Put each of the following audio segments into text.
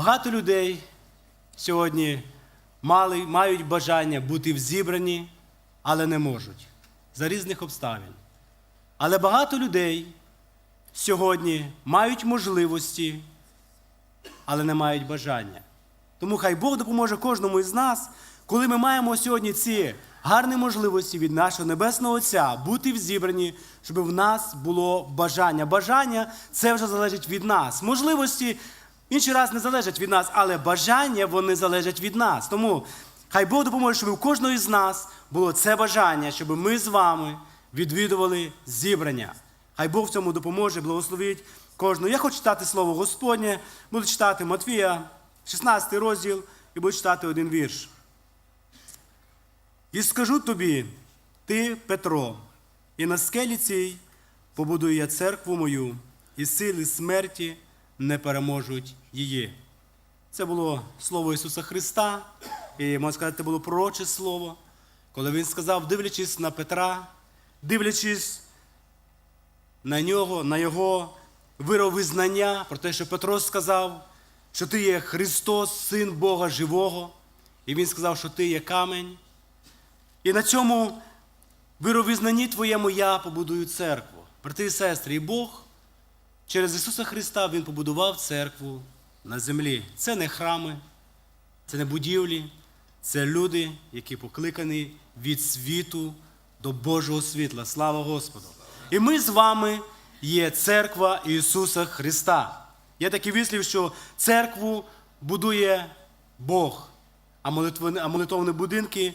Багато людей сьогодні мали, мають бажання бути зібрані, але не можуть за різних обставин. Але багато людей сьогодні мають можливості, але не мають бажання. Тому хай Бог допоможе кожному із нас, коли ми маємо сьогодні ці гарні можливості від нашого Небесного Отця бути в зібранні, щоб в нас було бажання. Бажання це вже залежить від нас. Можливості інший раз не залежать від нас, але бажання вони залежать від нас. Тому хай Бог допоможе, щоб у кожного із нас було це бажання, щоб ми з вами відвідували зібрання. Хай Бог в цьому допоможе, благословить кожного. Я хочу читати слово Господнє, буду читати Матвія, 16 розділ, і буду читати один вірш. І скажу тобі, ти, Петро, і на скелі цій побудую я церкву мою, і сили смерті не переможуть її. Це було слово Ісуса Христа, і можна сказати, це було пророче слово, коли Він сказав, дивлячись на Петра, дивлячись на нього, на його вировизнання, про те, що Петро сказав, що ти є Христос, Син Бога Живого, і Він сказав, що ти є камень. І на цьому вировизнанні твоєму я побудую церкву. Брати і сестри, і Бог через Ісуса Христа Він побудував церкву на землі. Це не храми, це не будівлі, це люди, які покликані від світу до Божого світла. Слава Господу! І ми з вами є церква Ісуса Христа. Є такий вислів, що церкву будує Бог, а молитовні будинки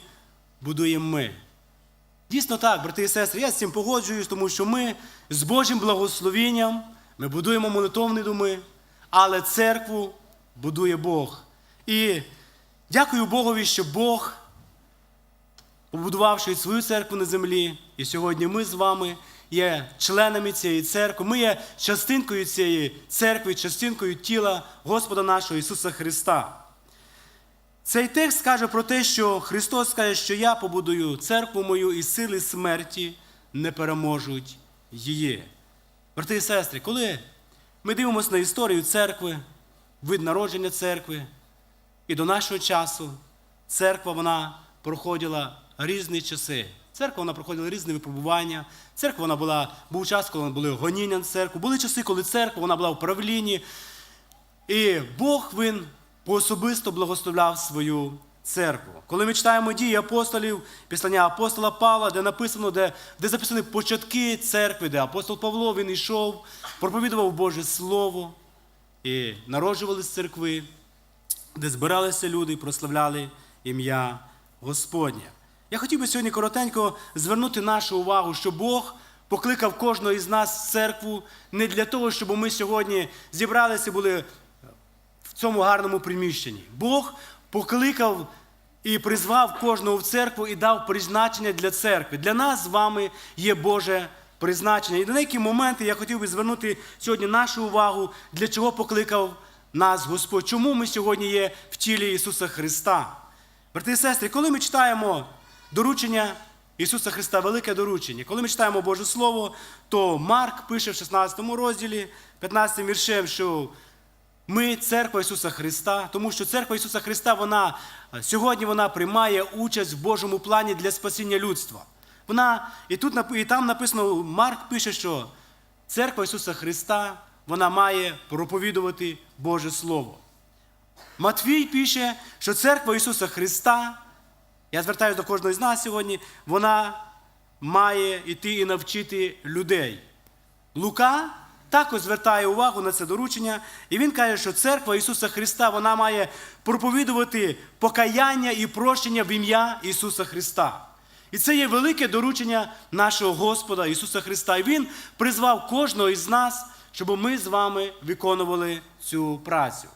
будуємо ми. Дійсно так, брати і сестри, я з цим погоджуюсь, тому що ми з Божим благословенням, ми будуємо молитовні доми, але церкву будує Бог. І дякую Богові, що Бог, побудувавши свою церкву на землі, і сьогодні ми з вами є членами цієї церкви, ми є частинкою цієї церкви, частинкою тіла Господа нашого Ісуса Христа. Цей текст каже про те, що Христос каже, що я побудую церкву мою і сили смерті не переможуть її. Брати і сестри, коли ми дивимося на історію церкви, вид народження церкви, і до нашого часу церква вона проходила різні часи. Церква вона проходила різні випробування. Церква вона була, був час, коли були гоніння на церкву. Були часи, коли церква вона була в правлінні. І Бог він поособисто благословляв свою церкву. Коли ми читаємо дії апостолів, післання апостола Павла, де написано, де, де записані початки церкви, де апостол Павло він йшов, проповідував Боже Слово, і народжувалися церкви, де збиралися люди і прославляли ім'я Господнє. Я хотів би сьогодні коротенько звернути нашу увагу, що Бог покликав кожного із нас в церкву не для того, щоб ми сьогодні зібралися були в цьому гарному приміщенні. Бог покликав і призвав кожного в церкву і дав призначення для церкви. Для нас з вами є Боже призначення. І деякі моменти я хотів би звернути сьогодні нашу увагу, для чого покликав нас Господь. Чому ми сьогодні є в тілі Ісуса Христа? Брати і сестри, коли ми читаємо доручення Ісуса Христа, велике доручення, коли ми читаємо Боже Слово, то Марк пише в 16 розділі, 15 віршем, що ми церква Ісуса Христа, тому що церква Ісуса Христа, вона сьогодні вона приймає участь в Божому плані для спасіння людства. Вона, і тут і там написано, Марк пише, що церква Ісуса Христа вона має проповідувати Боже Слово. Матвій пише, що церква Ісуса Христа, я звертаюся до кожного з нас сьогодні, вона має йти і навчити людей. Лука також звертає увагу на це доручення, і він каже, що церква Ісуса Христа вона має проповідувати покаяння і прощення в ім'я Ісуса Христа. І це є велике доручення нашого Господа Ісуса Христа. І Він призвав кожного із нас, щоб ми з вами виконували цю працю.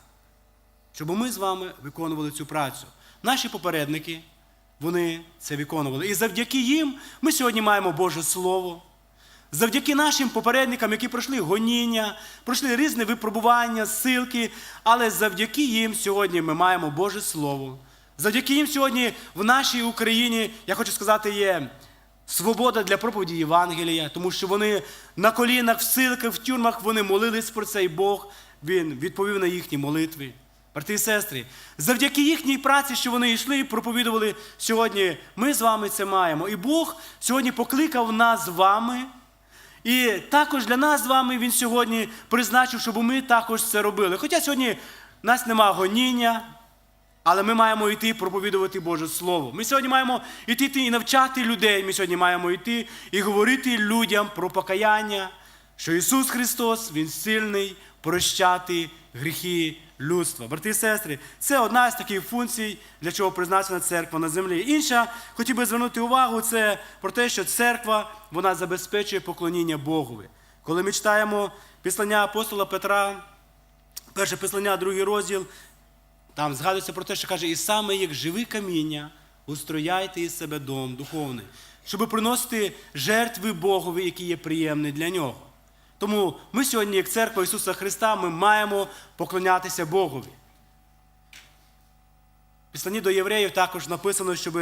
Щоб ми з вами виконували цю працю. Наші попередники, вони це виконували. І завдяки їм ми сьогодні маємо Боже Слово. Завдяки нашим попередникам, які пройшли гоніння, пройшли різні випробування, силки, але завдяки їм сьогодні ми маємо Боже Слово. Завдяки їм сьогодні в нашій Україні, я хочу сказати, є свобода для проповіді Євангелія, тому що вони на колінах, в силках, в тюрмах вони молились про це, і Бог він відповів на їхні молитви. брати і сестри, завдяки їхній праці, що вони йшли і проповідували сьогодні, ми з вами це маємо. І Бог сьогодні покликав нас з вами. І також для нас з вами Він сьогодні призначив, щоб ми також це робили. Хоча сьогодні в нас нема гоніння, але ми маємо йти проповідувати Боже Слово. Ми сьогодні маємо йти і навчати людей. Ми сьогодні маємо йти і говорити людям про покаяння, що Ісус Христос, Він сильний прощати гріхи людства. Брати і сестри, це одна з таких функцій, для чого призначена церква на землі. Інша, хотів би звернути увагу, це про те, що церква вона забезпечує поклоніння Богові. Коли ми читаємо післання апостола Петра, перше післання, другий розділ, там згадується про те, що каже, і саме як живі каміння устрояйте із себе дом духовний, щоб приносити жертви Богові, які є приємні для нього. Тому ми сьогодні, як церква Ісуса Христа, ми маємо поклонятися Богові. В Післанні до євреїв також написано, щоб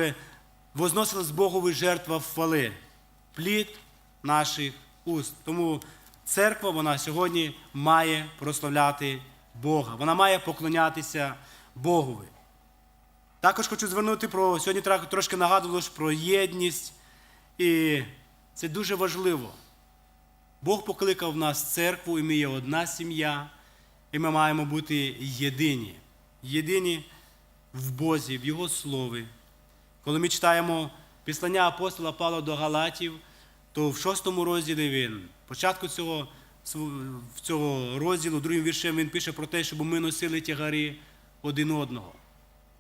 возносилась Богові жертва хвали, плід наших уст. Тому церква вона сьогодні має прославляти Бога. Вона має поклонятися Богові. Також хочу звернути про сьогодні трошки нагадувало про єдність. І це дуже важливо. Бог покликав в нас церкву, і ми є одна сім'я, і ми маємо бути єдині. Єдині в Бозі, в Його Слові. Коли ми читаємо післання апостола Павла до Галатів, то в шостому розділі він, початку цього, цього розділу, другим віршем, він пише про те, щоб ми носили тягарі один одного.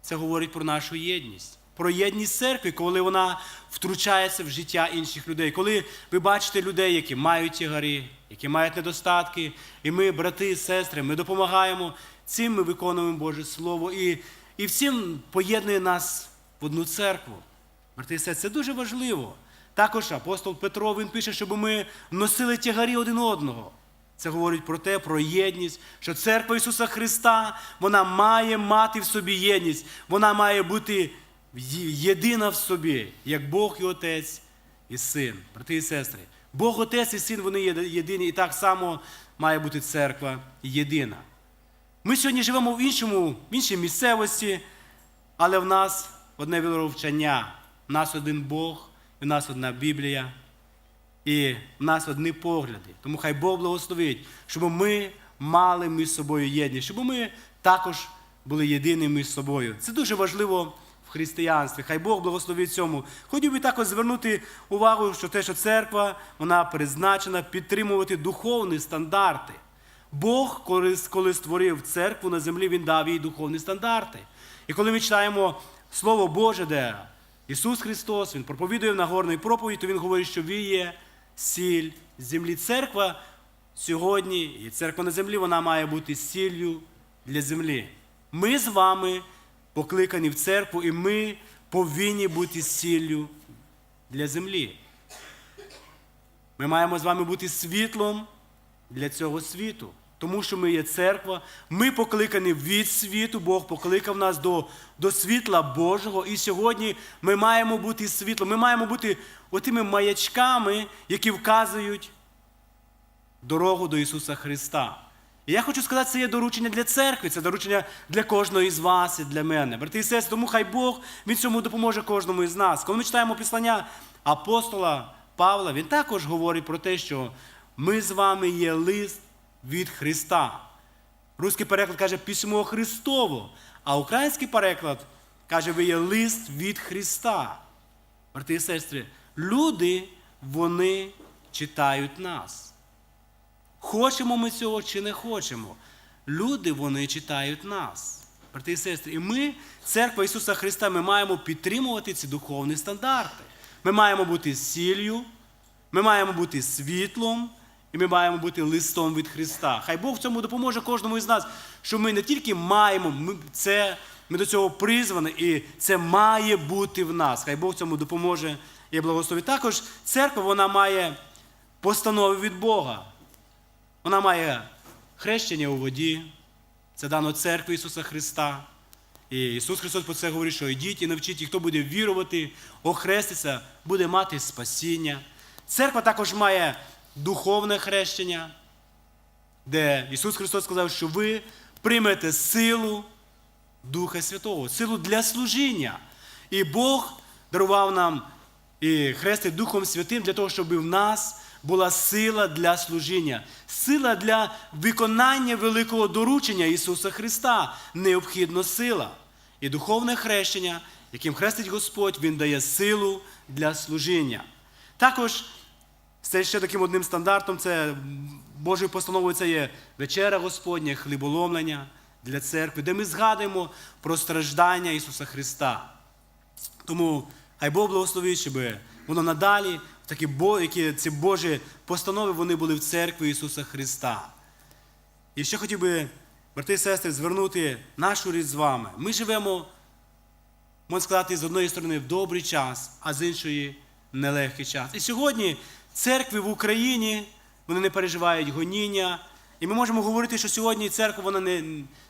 Це говорить про нашу єдність, про єдність церкви, коли вона втручається в життя інших людей. Коли ви бачите людей, які мають тягарі, які мають недостатки, і ми, брати і сестри, ми допомагаємо, цим ми виконуємо Боже Слово. І, і всім поєднує нас в одну церкву. Брати і сестри, це дуже важливо. Також апостол Петро він пише, щоб ми носили тягарі один одного. Це говорить про те, про єдність, що церква Ісуса Христа вона має мати в собі єдність, вона має бути єдина в собі, як Бог і Отець і Син. Брати і сестри, Бог Отець і Син вони єдині, і так само має бути церква єдина. Ми сьогодні живемо в іншому, в іншій місцевості, але в нас одне віровчання. В нас один Бог, і в нас одна Біблія. І в нас одні погляди. Тому хай Бог благословить, щоб ми мали між собою єдність, щоб ми також були єдиними між собою. Це дуже важливо в християнстві. Хай Бог благословить цьому. Хотів би також звернути увагу, що те, що церква вона призначена підтримувати духовні стандарти. Бог, коли, створив церкву на землі, Він дав їй духовні стандарти. І коли ми читаємо Слово Боже, де Ісус Христос, Він проповідує в Нагорній проповіді, то Він говорить, що Він є сіль землі. Церква сьогодні, і церква на землі, вона має бути сіллю для землі. Ми з вами покликані в церкву, і ми повинні бути сіллю для землі. Ми маємо з вами бути світлом для цього світу. Тому що ми є церква, ми покликані від світу, Бог покликав нас до, до світла Божого. І сьогодні ми маємо бути світлом. Ми маємо бути отими маячками, які вказують дорогу до Ісуса Христа. І я хочу сказати, це є доручення для церкви, це доручення для кожного із вас і для мене. Брати і сестри, тому хай Бог він цьому допоможе кожному із нас. Коли ми читаємо післання апостола Павла, він також говорить про те, що ми з вами є лист від Христа. Руський переклад каже письмо Христово, а український переклад каже, ви є лист від Христа. Брати і сестри, люди, вони читають нас. Хочемо ми цього чи не хочемо. Люди вони читають нас. Брати і сестри, і ми, церква Ісуса Христа, ми маємо підтримувати ці духовні стандарти. Ми маємо бути сіллю, ми маємо бути світлом, і ми маємо бути листом від Христа. Хай Бог в цьому допоможе кожному із нас, що ми не тільки маємо ми це, ми до цього призвані, і це має бути в нас. Хай Бог в цьому допоможе і благословить. Також церква вона має постанови від Бога. Вона має хрещення у воді, це дано церкві Ісуса Христа. І Ісус Христос про це говорить, що йдіть і навчіть, і хто буде вірувати, охреститься, буде мати спасіння. Церква також має духовне хрещення, де Ісус Христос сказав, що ви приймете силу Духа Святого, силу для служіння. І Бог дарував нам і хрестить Духом Святим для того, щоб в нас була сила для служіння, сила для виконання великого доручення Ісуса Христа. Необхідна сила. І духовне хрещення, яким хрестить Господь, Він дає силу для служіння. Також це ще таким одним стандартом, це Божою постановою це є вечера Господня, хліболомлення для церкви, де ми згадуємо про страждання Ісуса Христа. Тому хай Бог благословить, щоб воно надалі, такі, які ці Божі постанови вони були в церкві Ісуса Христа. І ще хотів би, брати і сестри, звернути нашу річ з вами. Ми живемо, можна сказати, з одної сторони в добрий час, а з іншої нелегкий час. І сьогодні церкви в Україні вони не переживають гоніння. І ми можемо говорити, що сьогодні церква вона не,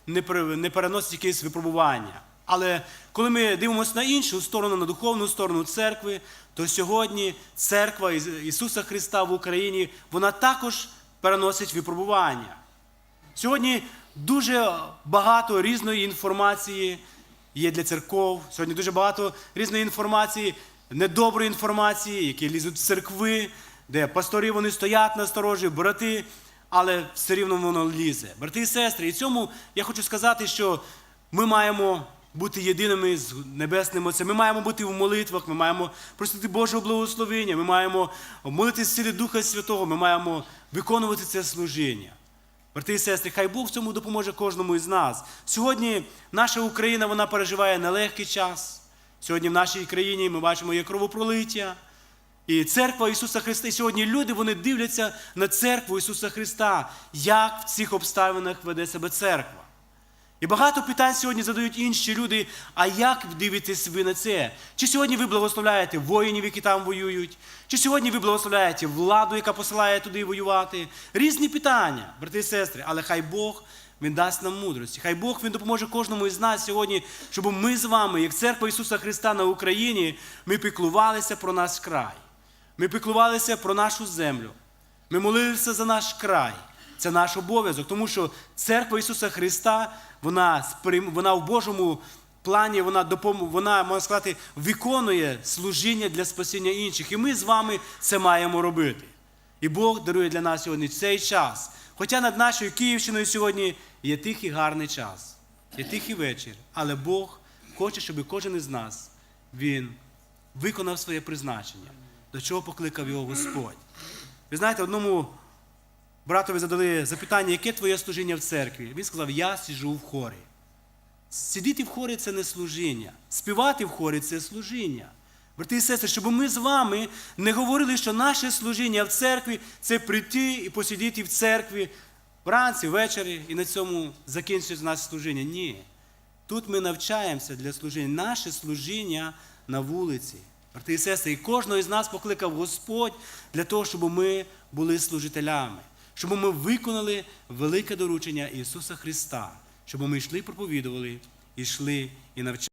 не, не переносить якісь випробування. Але коли ми дивимося на іншу сторону, на духовну сторону церкви, то сьогодні церква Ісуса Христа в Україні вона також переносить випробування. Сьогодні дуже багато різної інформації є для церков. Сьогодні дуже багато різної інформації, недоброї інформації, які лізуть в церкви, де пастори вони стоять на сторожі, брати, але все рівно воно лізе. Брати і сестри, і цьому я хочу сказати, що ми маємо бути єдиними з Небесним Отцем. Ми маємо бути в молитвах, ми маємо просити Божого благословення, ми маємо молитися в силі Духа Святого, ми маємо виконувати це служіння. Брати і сестри, хай Бог в цьому допоможе кожному із нас. Сьогодні наша Україна вона переживає нелегкий час. Сьогодні в нашій країні ми бачимо є кровопролиття. І церква Ісуса Христа. І сьогодні люди вони дивляться на церкву Ісуса Христа, як в цих обставинах веде себе церква. І багато питань сьогодні задають інші люди. А як дивитесь ви на це? Чи сьогодні ви благословляєте воїнів, які там воюють? Чи сьогодні ви благословляєте владу, яка посилає туди воювати? Різні питання, брати і сестри, але хай Бог Він дасть нам мудрості. Хай Бог Він допоможе кожному із нас сьогодні, щоб ми з вами, як церква Ісуса Христа на Україні, ми піклувалися про наш край. Ми піклувалися про нашу землю. Ми молилися за наш край. Це наш обов'язок, тому що церква Ісуса Христа, вона, вона в Божому плані, вона, допом... вона, можна сказати, виконує служіння для спасіння інших. І ми з вами це маємо робити. І Бог дарує для нас сьогодні цей час. Хоча над нашою Київщиною сьогодні є тихий гарний час, є тихий вечір, але Бог хоче, щоб кожен із нас він виконав своє призначення, до чого покликав його Господь. Ви знаєте, одному братові задали запитання, яке твоє служіння в церкві? Він сказав, я сиджу в хорі. Сидіти в хорі це не служіння. Співати в хорі це служіння. Брати і сестри, щоб ми з вами не говорили, що наше служіння в церкві це прийти і посидіти в церкві вранці, ввечері, і на цьому закінчиться наше служіння. Ні. Тут ми навчаємося для служіння. Наше служіння на вулиці. Брати і сестри, і кожного із нас покликав Господь для того, щоб ми були служителями, щоб ми виконали велике доручення Ісуса Христа, щоб ми йшли, проповідували, йшли і навчали.